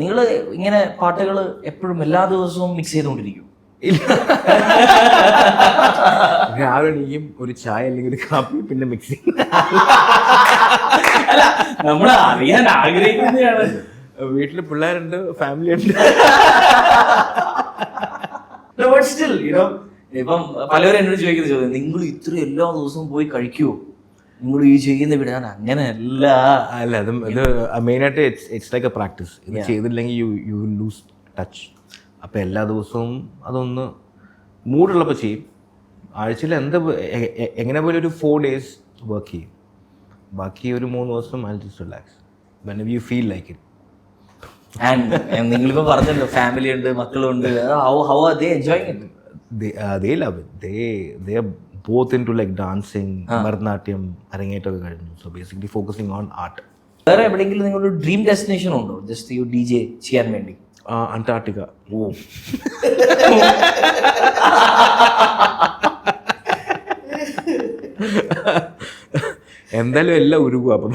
നിങ്ങൾ ഇങ്ങനെ പാട്ടുകൾ എപ്പോഴും എല്ലാ ദിവസവും മിക്സ് ചെയ്തുകൊണ്ടിരിക്കും. രാവിലെയും ഒരു ചായ അല്ലെങ്കിൽ ഒരു കാപ്പി പിന്നെ മിക്സ് അല്ല നമ്മൾ അറിയാൻ ആഗ്രഹിക്കുന്നതാണ്. വീട്ടിൽ പിള്ളേരുണ്ട് ഫാമിലി ഉണ്ട്. ഇപ്പം പലരും എന്നോട് ചോദിക്കുന്ന ചോദ്യം നിങ്ങൾ ഇത്ര എല്ലാ ദിവസവും പോയി കഴിക്കുവോ? നിങ്ങൾ ഈ ചെയ്യുന്ന വീട് ഞാൻ അങ്ങനെയല്ല. അല്ല അത് ഇത് മെയിനായിട്ട് it's it's like a practice ഇത് ചെയ്തില്ലെങ്കിൽ you you will lose touch അപ്പോൾ എല്ലാ ദിവസവും അതൊന്ന് മൂടുള്ളപ്പോൾ ചെയ്യും. ആഴ്ചയിൽ എന്താ എങ്ങനെ പോലും ഒരു ഫോർ ഡേയ്സ് വർക്ക് ചെയ്യും? ബാക്കി ഒരു മൂന്ന് ദിവസം I just relax when you feel like it and പറഞ്ഞല്ലോ ഫാമിലി ഉണ്ട് മക്കളുണ്ട്. How how are they enjoying it they uh, they love it. They they are both into like dancing Bharatanatyam അരങ്ങേറ്റമൊക്കെ കഴിഞ്ഞു. So basically focusing on art വേറെ എവിടെയെങ്കിലും നിങ്ങളുടെ dream destination ഉണ്ടോ? Just you D J ചെയ്യാൻ വേണ്ടി. Antarctica. ഓ. എന്തായാലും എല്ലാം ഉരുകും അപ്പം